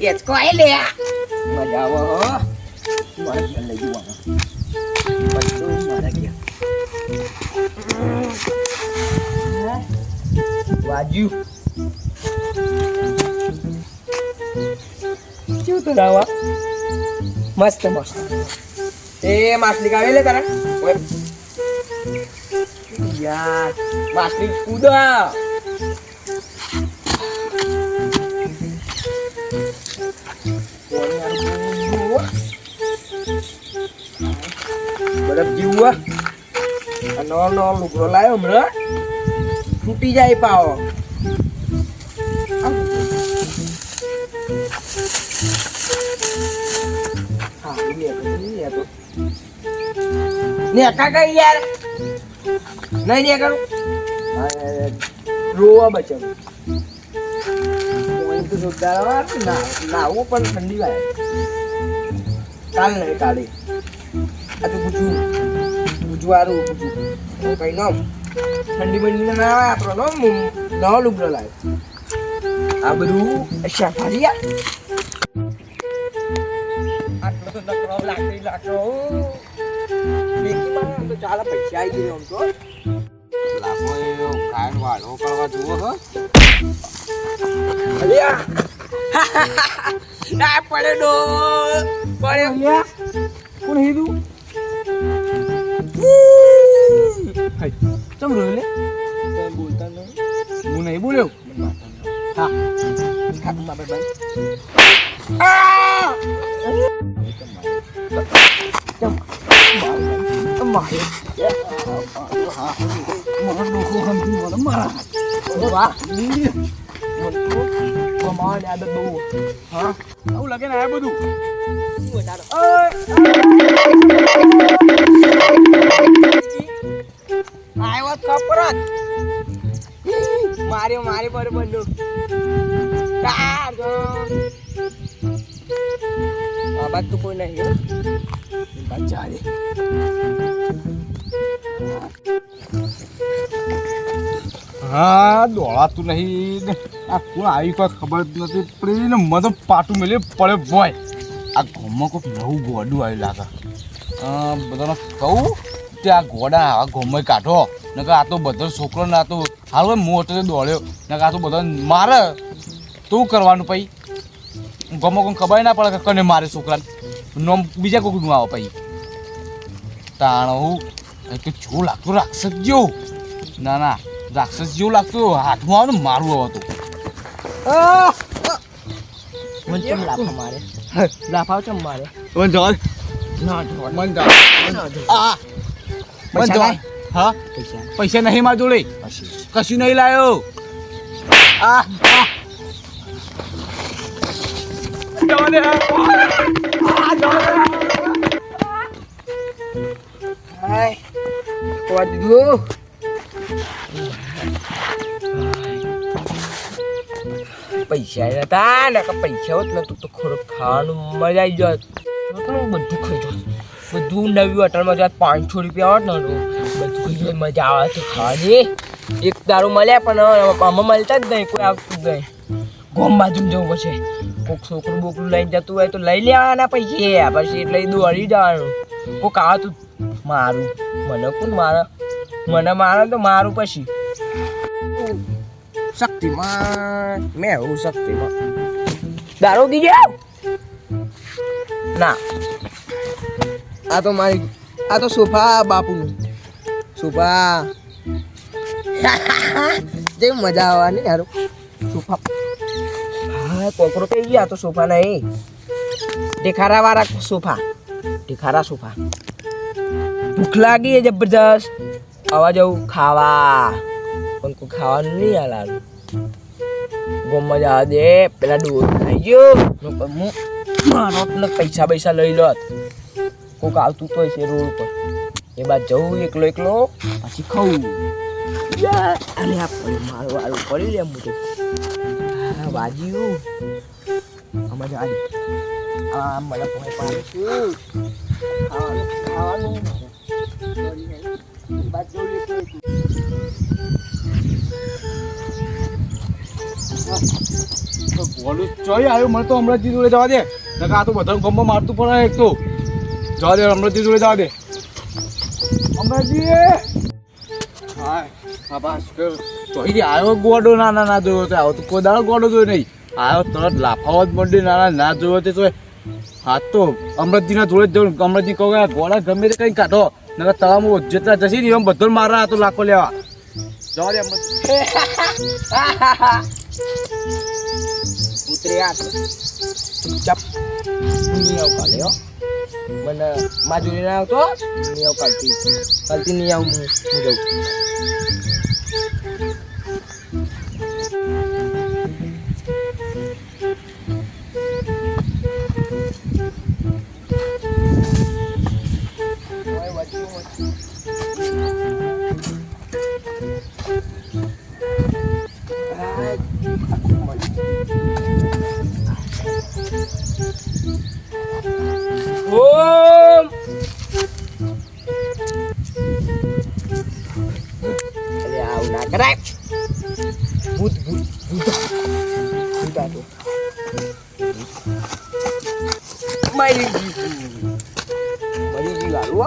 એચકો આઈ લે મજા આવે મારે ઘેર લઈ જવાનું બધું મારા ઘેર વાજ્યું કેવું તો રાવા મસ્ત મસ્ત એ માછલી કાઢી લે તારા. યાર માછલી કૂદા બરફ જેવું આ નવો નવો લુગડો લાવ્યો હમણાં. તૂટી જાય પાવો. હા ઈ તો, ઈ લે તો. યાર? નહીં ને કરું રોવા બચમ તો જોરદાર નાવું પણ ઠંડી લાગે કાલ નહીં કાલે. પૂછું પૂછવારું પૂછું કઈ નામ ઠંડી બંડી ના આવે આપણો, નો નવો લુગડો લાગે આ બધું શાકભાજી આટલો તો કોણ હીધું ચમ રોય લે? બોલતા નહીં હું નહીં બોલ્યો? હા. બાબા ભાઈ આવું લાગે ને આ બધું. આવ્યો ખબર પર બંધુ કોઈ નહીં હા, દોડાતું નહીં. આ કોણ આવી કોઈ ખબર જ નથી. પ્રેમ મને પાટું મેલે પડે આ ગામમાં કોઈક નવું ગોડું આવ્યું લાગે. બધાને કહું કે આ ગોડા આવા ગોમય કાઢો. નકર આ તો બધા છોકરો ને આ તો હાલ મોટો દોડ્યો. નકર આ તો બધા મારે. તો કરવાનું પછી ગામમાં કોઈ ખબર ના પડે કે કને મારે છોકરાને? નોમ બીજા કોઈક આવે પછી તાણ હું. કે જો લાગતું રાક્ષસ જેવું ના ના રાક્ષસ જેવું લાગતું હાથમાં આવે ને મારું આવતું મને કેમ લાફા મારે લાફા ચમ મારે મન જવા ના જોડ મન જવા આ મન પૈસા જવા લાય. હા પૈસા પૈસા નહીં માર જોડે પછી કશું નહીં લાયો આ આ જવા દે આ જવા દે હાય કોવા દીધું પૈસા નતા ને કે પૈસા હોત ને તો તો ખોરાક ખાવાનું મજા આવી હું બધું ખાઈ જાય. બધું નવી હોટલમાં જાય પાંચસો રૂપિયા હોત ને બધું મજા આવે તો ખાવાની. એક દારૂ મળ્યા પણ આમાં મળતા જ નહીં કોઈ આવતું જ નહીં. ગોમ બાજુ જવું પછી કોઈક છોકરું બોકરું લઈને જતું હોય તો લઈ લેવાના પૈસા. પછી એટલે દોડી જવાનું. કોઈક આવતું મારું. મને કોણ મારા? મને મારે તો મારું પછી. શક્તિમાં મેં હું શક્તિમાં દારૂ દી જાવ ના. આ તો મારી, આ તો સોફા બાપુનું સોફા જે મજા આવવાની યાર. સોફા હા, કોકરો કઈ ગયા તો સોફા નહીં. ટેખારા વાળા સોફા ટેખારા સોફા ભૂખ લાગી જબરજસ્ત. આવા જવું ખાવા. પણ કોઈ ખાવાનું નહીં હાલારું ગોમમાં જવા દે. પેલા ડોર થઈ ગયો. હું મારો પૈસા પૈસા લઈ લો. કોક આવતું તો છે રોડ પર એ બાદ જવું એકલો એકલો. પછી ખાવું. અરે આ પડી મારું વારું પડી લે હા, વાજ્યું. આમાં જવા આ મને ભય પાડે ગોડું ચોઈ આવ્યો મને તો હમણાં જોડે જવા દે. નકર આ તો બધા ગમમાં મારતું પડે એક તો. જવા દે હમણાં જોડે જવા દે. અમરાજી! હા હા બસ ચોઈ આવ્યો ગોડો ના ના ના જોયો તો. આવો તો કોઈ દાડો ગોડો જોયો નહીં. આવ્યો તરત લાફાવત જ મંડી ના ના ના જોયો તે તો હા તો અમરતજીના જોડે જ જવું અમરજી કહું ગોળા ગમે તે કંઈ કાઢો. નકર તળાવમાં જેટલા જશે ને એમ બધો મારા આ તો લાખો લેવા. જવા દે અમરતજી ઉતરી આ ચૂપચાપ નહીં આવ કાલે, હો. મને માજુરી ના આવતો નહીં આવ કાલથી. કાલથી નહીં આવું હું. હું જાઉં. ઓમ અરે આવું ના કરાય ભૂત ભૂત ભૂત ભૂત આ તો મારી ગઈ મારી ગઈ ગાલું હો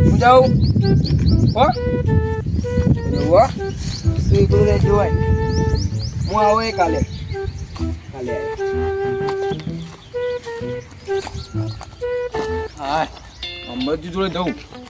હું જાઉં હો એવું હો તું એકલું ને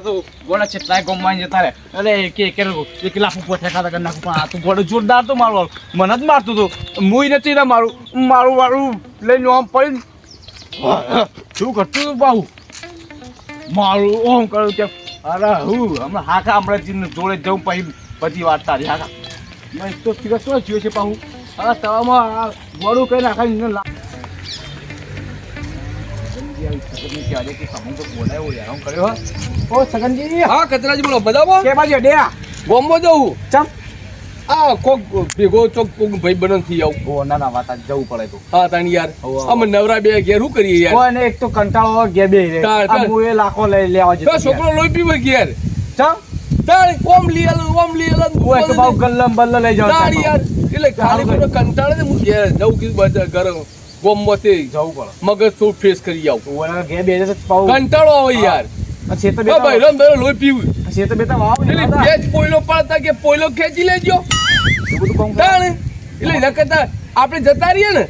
તો ગોળા છેટલાય ગમવા જતા રહે. અરે, કે કે એક લાખ ઉપર ઠેકા કરી નાખું પણ તો ગોળો જોરદાર તો મારું મને જ મારતું હતું મુઈ નથી ને મારું. મારું વાળું લઈને આમ પડી શું કરતું હતું બાહુ? મારું ઓમ કરું કે, અરે, હું હમણાં હાકા હમણાં જોડે જવું પછી બધી વાત તારી, હાકા. મેં તો શું થયો છે પાહુ અરે, તવામાં ગોળું કઈ નાખાય લા ઓ સગનજી હા કચરાજી બોલો બધામાં? કે બાજુ ડે ગોમમાં જવું ચમ. આ કોક ભેગો ચોક કોક ભાઈ બનનથી આવું. ઓ ના ના વાત આ જવું પડે તો. હા તાણ યાર. અમે નવરા બે ઘેર શું કરીએ યાર? કોઈ ને એક તો કંટાળો ગે બે રે આ મુએ લાખો લઈ લેવા જતો છોકરો લોઈ પીવે ઘેર. ચમ. તાણ કોમ લીલ લઈ આલો હું એક બાઉ ગલ્લમ બલ્લ લઈ જાવ તાણ યાર. એટલે ખાલી કંટાળે ને હું ઘેર જવું કીધું બધા ઘર. ગોમમાં તે જવું પડે. મગજ થોડું ફ્રેશ કરી આવું. બે કંટાળો આવે યાર. લોહી પીવું. પોયલો પાડતા કે પોયલો ખેંચી લેજો. એટલે કરતા આપણે જતા રહીએ ને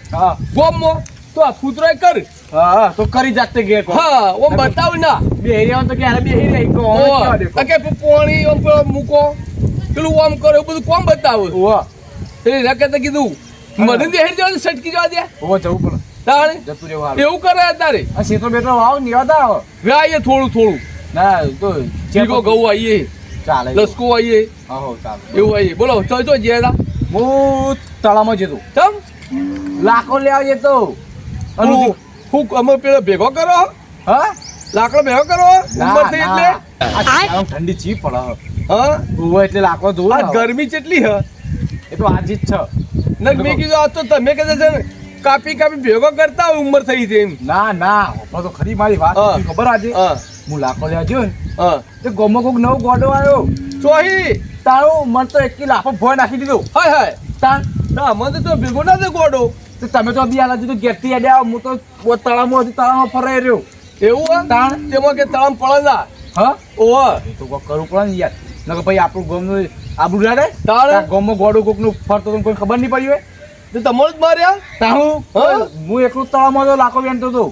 ગોમમાં તો આ કૂતરો કર. હા તો કરી જાતે ગે હા ઓમ બતાવ ના. બે હેરિયા તો કે હારે બે હેરિયા કો કે પોણી ઓમ મૂકો. પેલું ઓમ કરો બધું કોમ બતાવે. એટલે એના કીધું મને દે હેડ જવા સટકી જવા દે. ઓ જવું પડે. તારે જતું રહેવું હારું. એવું કરે તારે? આ તો બેટા વાવ નિવાતા આવો આવીએ થોડું થોડું. ના તો ચીકો ગૌ આવીએ ચાલે. લસકો આવીએ હા હો ચાલે. એવું આવીએ બોલો તો જો જેડા હું તળાવમાં જતો. ચમ? લાખો લેવા જતો અનુ હું અમે પેલો ભેગો કરો? હા? લાકડો ભેગો કરો? ઉંમર થઈ એટલે? ઠંડી ચી પડે. હ. એટલે લાકડો ધોવા હવે. ગરમી કેટલી હ? એ તો આજે જ છે. ને મેં કીધું આ તો તમે કદાચ કાપી કાપી ભેગો કરતા ઉંમર થઈ છે એમ. ના ના તો ખરી મારી વાત. ખબર આજે? હા. લાખો લેવા ગયો ને હા. તે ગોમાં કોક નવો ગોડો આવ્યો. ચોહી! તારો મન તો એકી લાખો ભોય નાખી દીધો. હાય હાય. ના મને તો ભેગો ના ગોડો. તો તમે તો બી આલા તો ગેટથી અડ્યા હું તો બહુ તળાવમાં હતી તળાવમાં ફરાઈ રહ્યો. એવું તાણ તેમાં કે તળામ પડે ના હા? ઓહ. તો કરવું પડે ને યાર. નકર ભાઈ આપણું ગોમનું આબરૂ ના તારે? ગોમો ગોમમાં કોકનું ફરતો તો કોઈ ખબર નહીં પડી હોય. તો તમારું જ માર્યા? તા હું? હું? એકલું તળાવમાં તો લાખો વેણતો તો.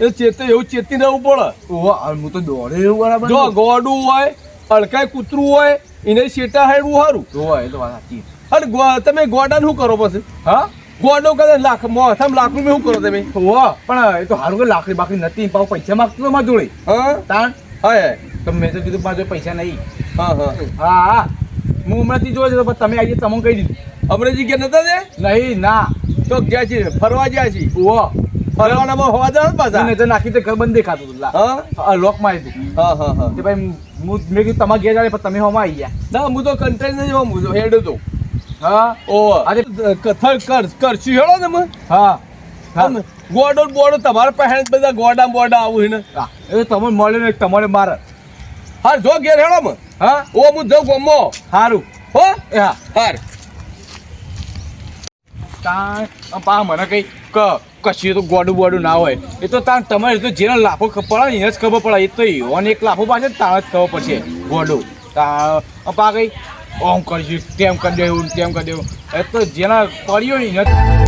એ ચેતે એવું ચેતી રહેવું પડે. ઓહો હું તો દોડે એવું બરાબર જો ગોડું હોય અડકાય કૂતરું હોય એને શેટા હાડવું સારું જોવા એ તો વાત સાચી અરે તમે ગોડા શું કરો પછી? હા? ગોડો કદાચ લાખ મોથામાં લાખ રૂપિયા શું કરો તમે? ઓહો પણ એ તો સારું કે લાકડી બાકડી નથી પાવ પૈસા માંગતો તો મારી જોડે. હા? તાણ? હા તમે મેં તો કીધું મારા પૈસા નહીં. હા હા. હા હા. હું હમણાંથી જોયો છે પણ તમે આજે તમે કહી દીધું. અમરેજી ગયા નતા તે નહીં ના. તો ગયા છીએ ફરવા ગયા છે ફરવાના બહુ હોવા જાવ પાછા? નહીં તો નાખી તો ઘર બંધ દેખાતું હતું હા? લોક મારી દીધું હા હા હા. તે ભાઈ હું મેં કીધું તમારે ઘેર જાય પણ તમે હોમાં આવી ગયા. ના હું તો કંટાળી નહીં હોમ હું હેડ તો હા? ઓ આજે કથળ કર કરશું હેડો ને હા. હા. ગોડો ને બોડો તમારા પાસે બધા ગોડા ને બોડા આવું ને. હા, એ તો તમને મળ્યો ને તમારે મારે. હા જો ઘેર હેડો મને હા? ઓ હું જઉં ગમો સારું હો? એ હા. હાર. તાણ પા મને કઈ ક કશું તો ગોડું બોડું ના હોય. એ તો તાણ તમારે તો જેનો લાફો પડે એને જ ખબર પડે એ તો ઈવોને એક લાફો પાછળ તાણ જ ખબર પડશે. ગોડું. તાણ પા કઈ ઓમ કરશું તેમ કરી દેવું તેમ કરી દેવું એ તો જેના પડ્યો ને એને